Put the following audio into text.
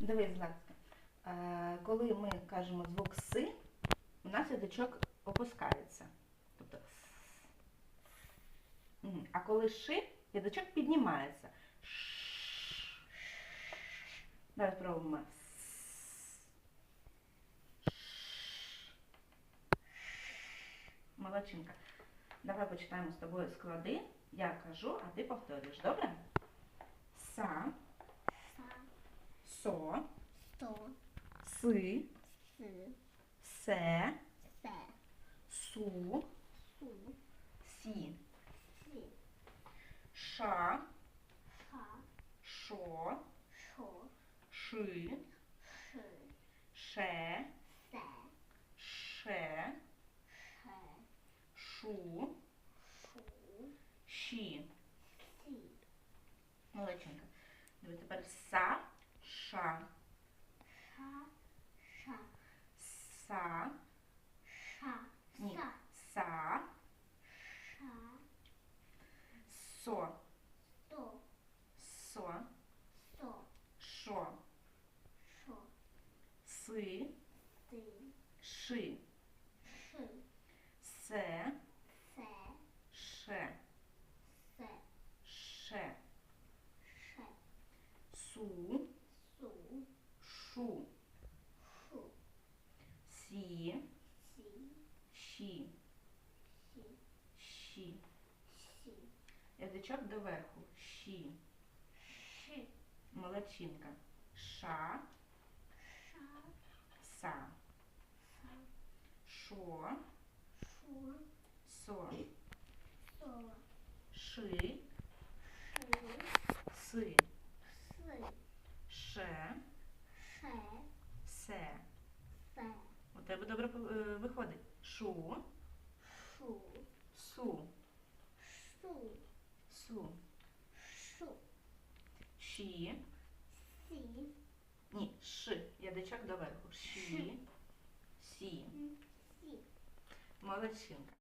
Дивись, Златка. Е, коли ми кажемо звук си, у нас язичок опускається. Тобто с. А коли ши, язичок піднімається. Давай спробуємо. Молодчинка. Давай почитаємо з тобою склади. Я кажу, а ти повторюєш, добре? Са, со, сто, си, си, се, се, су, су, сі, сі, ша, ша, шо, шо, ши, ши, ше, се, ше, ше, шу, шу, ші. сі, Молодчинка. Диви, тепер са, ша, ша, ша, са, ша, ні, са, ша, со, сто, со, сто, шо, шо, си, си, ши, ши, се, се, ше, се, ше, ше, су, шу, шу, сі, сі, ші, сі, ші. сі, Язичок доверху. Ші. ши, Молодчинка. Ша, ша, са, са, шо, шу, со, со, ши, шу, си, си, ше, тебе добре е, виходить. Шу, шу, су, су, су, шу, ші. сі, Ні, ши. Язичок доверху. Ші, сі. сі. Молодчинка.